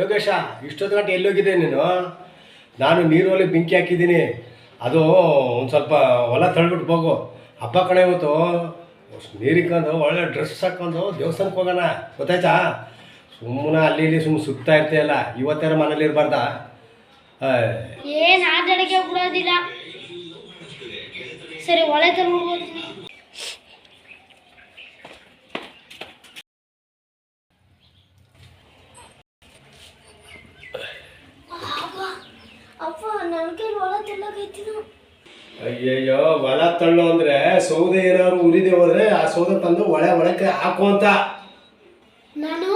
ಯೋಗೇಶ, ಇಷ್ಟೊತ್ತು ಗಂಟೆ ಎಲ್ಲಿ ಹೋಗಿದ್ದೆ ನೀನು? ನಾನು ನೀರು ಒಲೆ ಬೆಂಕಿ ಹಾಕಿದ್ದೀನಿ. ಅದು ಒಂದು ಸ್ವಲ್ಪ ಹೊಲ ತಳ್ಬಿಟ್ಟು ಹೋಗು. ಹಬ್ಬ ಕಣೆ ಇವತ್ತು. ನೀರಿಕೊಂಡು ಒಳ್ಳೆ ಡ್ರೆಸ್ ಹಾಕೊಂಡು ದೇವಸ್ಥಾನಕ್ಕೆ ಹೋಗೋಣ. ಗೊತ್ತಾಯ್ತಾ? ಸುಮ್ಮನೆ ಅಲ್ಲಿ ಇಲ್ಲಿ ಸುಮ್ಮನೆ ಸುತ್ತಾ ಇರ್ತೀಯಲ್ಲ ಇವತ್ತಾರ ಮನೇಲಿ ಇರಬಾರ್ದಾ? ಏನ್ ಆಟಾಡಕ್ಕೆ ಬಿಡೋದಿಲ್ಲ ಸರಿ ಒಳ್ಳೆ ಅಯ್ಯಯ್ಯೋ ಹೊಲ ತಳ್ಳು ಅಂದ್ರೆ ಸೌದೆ ಏನಾದ್ರು ಉರಿದೆ ಹೋದ್ರೆ ಆ ಸೌದೆ ತಂದು ಒಳೆ ಒಳಕ್ಕೆ ಹಾಕು ಅಂತ ನಾನು